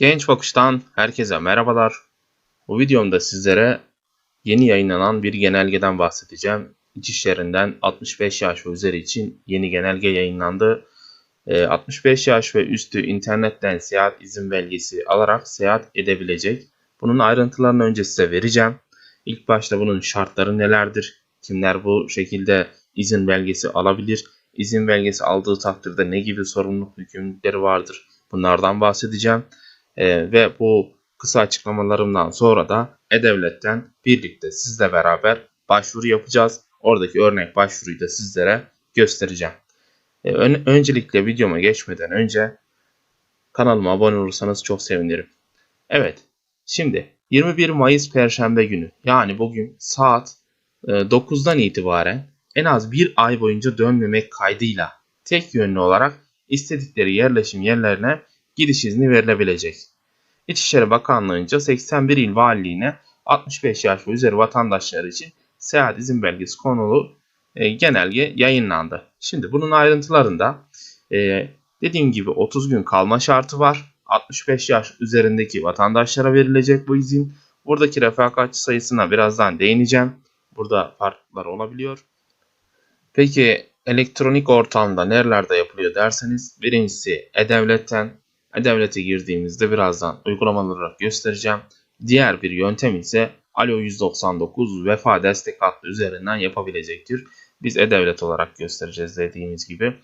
Genç Bakış'tan herkese merhabalar. Bu videomda sizlere yeni yayınlanan bir genelgeden bahsedeceğim. İçişlerinden 65 yaş ve üzeri için yeni genelge yayınlandı. 65 ee, yaş ve üstü internetten seyahat izin belgesi alarak seyahat edebilecek. Bunun ayrıntılarını önce size vereceğim. İlk başta bunun şartları nelerdir? Kimler bu şekilde izin belgesi alabilir? İzin belgesi aldığı takdirde ne gibi sorumluluk yükümlülükleri vardır? Bunlardan bahsedeceğim. E, ve bu kısa açıklamalarımdan sonra da E-Devlet'ten birlikte sizle beraber başvuru yapacağız. Oradaki örnek başvuruyu da sizlere göstereceğim. E, ön, öncelikle videoma geçmeden önce kanalıma abone olursanız çok sevinirim. Evet, şimdi 21 Mayıs Perşembe günü yani bugün saat e, 9'dan itibaren en az bir ay boyunca dönmemek kaydıyla tek yönlü olarak istedikleri yerleşim yerlerine gidiş izni verilebilecek. İçişleri Bakanlığı'nca 81 il valiliğine 65 yaş ve üzeri vatandaşları için seyahat izin belgesi konulu e, genelge yayınlandı. Şimdi bunun ayrıntılarında e, dediğim gibi 30 gün kalma şartı var. 65 yaş üzerindeki vatandaşlara verilecek bu izin. Buradaki refakatçi sayısına birazdan değineceğim. Burada farklar olabiliyor. Peki elektronik ortamda nerelerde yapılıyor derseniz birincisi E-Devlet'ten, e-Devlet'e girdiğimizde birazdan uygulamalı olarak göstereceğim. Diğer bir yöntem ise Alo 199 vefa destek hattı üzerinden yapabilecektir. Biz E-Devlet olarak göstereceğiz dediğimiz gibi.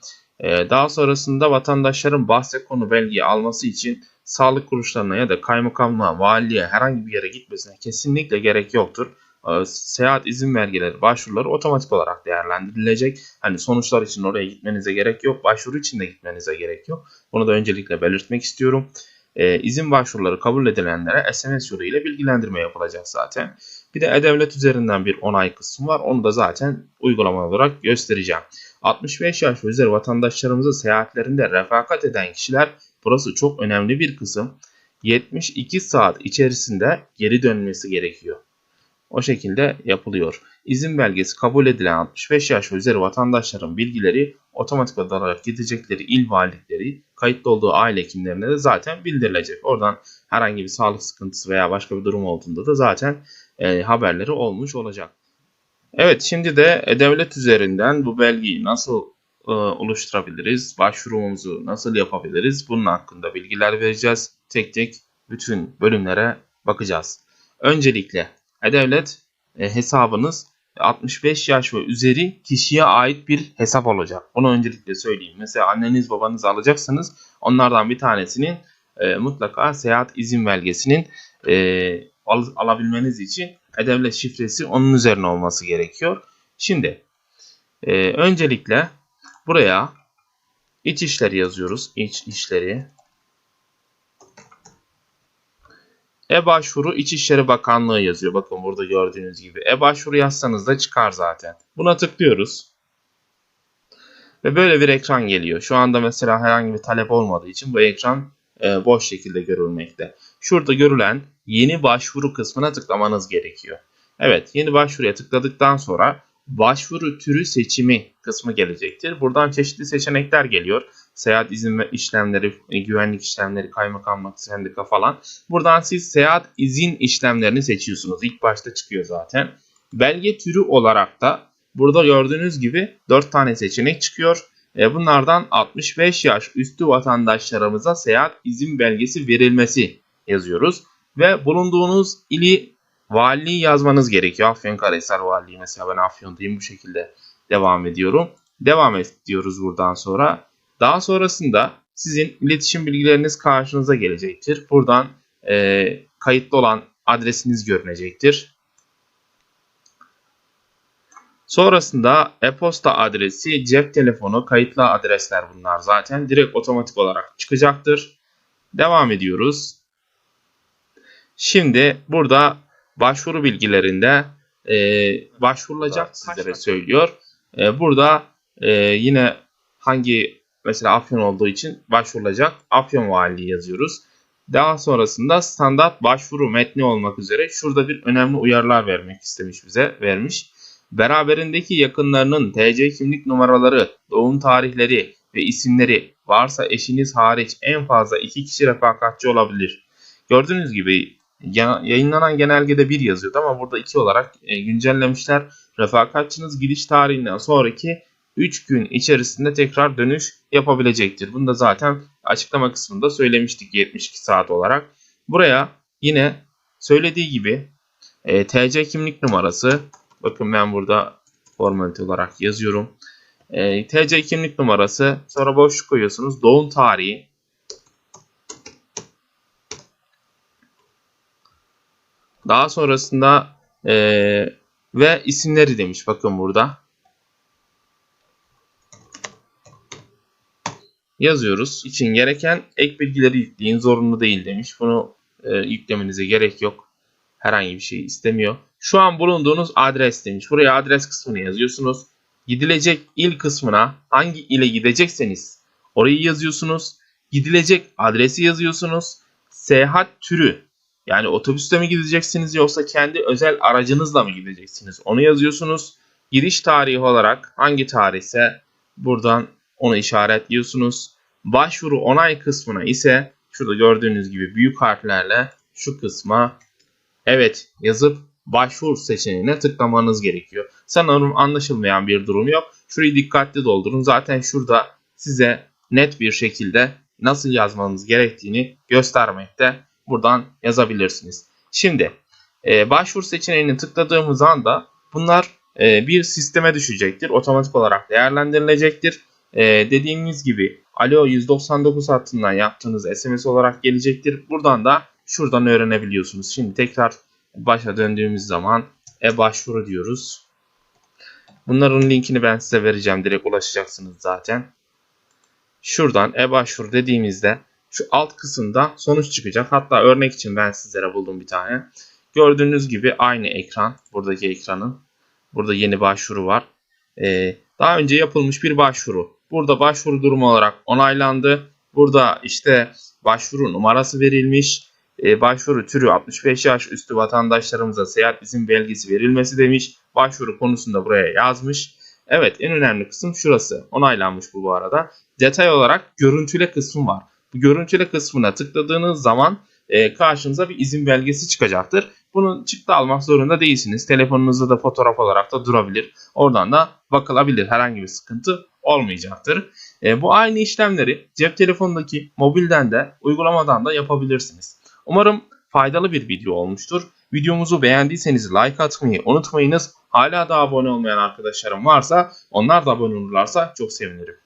Ee, daha sonrasında vatandaşların bahse konu belgeyi alması için sağlık kuruluşlarına ya da kaymakamlığa, valiliğe herhangi bir yere gitmesine kesinlikle gerek yoktur. Ee, seyahat izin belgeleri, başvuruları otomatik olarak değerlendirilecek. Hani sonuçlar için oraya gitmenize gerek yok. Başvuru için de gitmenize gerek yok. Bunu da öncelikle belirtmek istiyorum. Ee, izin başvuruları kabul edilenlere SMS yoluyla bilgilendirme yapılacak zaten. Bir de E-Devlet üzerinden bir onay kısmı var. Onu da zaten uygulama olarak göstereceğim. 65 yaş ve üzeri vatandaşlarımızın seyahatlerinde refakat eden kişiler burası çok önemli bir kısım. 72 saat içerisinde geri dönmesi gerekiyor. O şekilde yapılıyor. İzin belgesi kabul edilen 65 yaş ve üzeri vatandaşların bilgileri otomatik olarak gidecekleri il valilikleri kayıtlı olduğu aile hekimlerine de zaten bildirilecek. Oradan herhangi bir sağlık sıkıntısı veya başka bir durum olduğunda da zaten e, haberleri olmuş olacak. Evet şimdi de devlet üzerinden bu belgeyi nasıl e, oluşturabiliriz? Başvurumuzu nasıl yapabiliriz? Bunun hakkında bilgiler vereceğiz. Tek tek bütün bölümlere bakacağız. Öncelikle e-Devlet e, hesabınız 65 yaş ve üzeri kişiye ait bir hesap olacak. Bunu öncelikle söyleyeyim. Mesela anneniz babanız alacaksanız onlardan bir tanesinin e, mutlaka seyahat izin belgesinin e, al, alabilmeniz için e-devlet şifresi onun üzerine olması gerekiyor. Şimdi e, öncelikle buraya iç işleri yazıyoruz. İç işleri E-başvuru İçişleri Bakanlığı yazıyor. Bakın burada gördüğünüz gibi. E-başvuru yazsanız da çıkar zaten. Buna tıklıyoruz. Ve böyle bir ekran geliyor. Şu anda mesela herhangi bir talep olmadığı için bu ekran e, boş şekilde görülmekte. Şurada görülen yeni başvuru kısmına tıklamanız gerekiyor. Evet yeni başvuruya tıkladıktan sonra başvuru türü seçimi kısmı gelecektir. Buradan çeşitli seçenekler geliyor seyahat izin ve işlemleri, e, güvenlik işlemleri, kaymakamlık, sendika falan. Buradan siz seyahat izin işlemlerini seçiyorsunuz. İlk başta çıkıyor zaten. Belge türü olarak da burada gördüğünüz gibi 4 tane seçenek çıkıyor. E, bunlardan 65 yaş üstü vatandaşlarımıza seyahat izin belgesi verilmesi yazıyoruz. Ve bulunduğunuz ili valiliği yazmanız gerekiyor. Afyonkarahisar Valiliği mesela ben Afyon'dayım bu şekilde devam ediyorum. Devam et diyoruz buradan sonra. Daha sonrasında sizin iletişim bilgileriniz karşınıza gelecektir. Buradan e, kayıtlı olan adresiniz görünecektir. Sonrasında e-posta adresi, cep telefonu, kayıtlı adresler bunlar zaten direkt otomatik olarak çıkacaktır. Devam ediyoruz. Şimdi burada başvuru bilgilerinde e, başvurulacak sizlere söylüyor. E, burada e, yine hangi Mesela Afyon olduğu için başvurulacak Afyon Valiliği yazıyoruz. Daha sonrasında standart başvuru metni olmak üzere şurada bir önemli uyarılar vermek istemiş bize vermiş. Beraberindeki yakınlarının TC kimlik numaraları, doğum tarihleri ve isimleri varsa eşiniz hariç en fazla iki kişi refakatçi olabilir. Gördüğünüz gibi ya- yayınlanan genelgede 1 yazıyordu ama burada 2 olarak e, güncellemişler. Refakatçınız gidiş tarihinden sonraki 3 gün içerisinde tekrar dönüş yapabilecektir. Bunu da zaten açıklama kısmında söylemiştik 72 saat olarak. Buraya yine söylediği gibi e, TC kimlik numarası bakın ben burada formalite olarak yazıyorum. E, TC kimlik numarası sonra boşluk koyuyorsunuz. Doğum tarihi Daha sonrasında e, ve isimleri demiş bakın burada. Yazıyoruz. İçin gereken ek bilgileri yükleyin zorunlu değil demiş. Bunu e, yüklemenize gerek yok. Herhangi bir şey istemiyor. Şu an bulunduğunuz adres demiş. Buraya adres kısmını yazıyorsunuz. Gidilecek il kısmına hangi ile gidecekseniz orayı yazıyorsunuz. Gidilecek adresi yazıyorsunuz. Seyahat türü yani otobüste mi gideceksiniz yoksa kendi özel aracınızla mı gideceksiniz? Onu yazıyorsunuz. Giriş tarihi olarak hangi tarihse buradan onu işaretliyorsunuz. Başvuru onay kısmına ise şurada gördüğünüz gibi büyük harflerle şu kısma evet yazıp başvur seçeneğine tıklamanız gerekiyor. Sanırım anlaşılmayan bir durum yok. Şurayı dikkatli doldurun. Zaten şurada size net bir şekilde nasıl yazmanız gerektiğini göstermekte buradan yazabilirsiniz. Şimdi e, başvuru seçeneğini tıkladığımız anda bunlar e, bir sisteme düşecektir. Otomatik olarak değerlendirilecektir. E, dediğimiz gibi Alo 199 hattından yaptığınız SMS olarak gelecektir. Buradan da şuradan öğrenebiliyorsunuz. Şimdi tekrar başa döndüğümüz zaman e-başvuru diyoruz. Bunların linkini ben size vereceğim. Direkt ulaşacaksınız zaten. Şuradan e-başvuru dediğimizde şu alt kısımda sonuç çıkacak. Hatta örnek için ben sizlere buldum bir tane. Gördüğünüz gibi aynı ekran. Buradaki ekranın. Burada yeni başvuru var. Ee, daha önce yapılmış bir başvuru. Burada başvuru durumu olarak onaylandı. Burada işte başvuru numarası verilmiş. Ee, başvuru türü 65 yaş üstü vatandaşlarımıza seyahat izin belgesi verilmesi demiş. Başvuru konusunda buraya yazmış. Evet en önemli kısım şurası. Onaylanmış bu bu arada. Detay olarak görüntüle kısmı var. Bu görüntüle kısmına tıkladığınız zaman e, karşınıza bir izin belgesi çıkacaktır. Bunun çıktı almak zorunda değilsiniz. Telefonunuzda da fotoğraf olarak da durabilir. Oradan da bakılabilir. Herhangi bir sıkıntı olmayacaktır. E, bu aynı işlemleri cep telefonundaki mobilden de uygulamadan da yapabilirsiniz. Umarım faydalı bir video olmuştur. Videomuzu beğendiyseniz like atmayı unutmayınız. Hala da abone olmayan arkadaşlarım varsa onlar da abone olurlarsa çok sevinirim.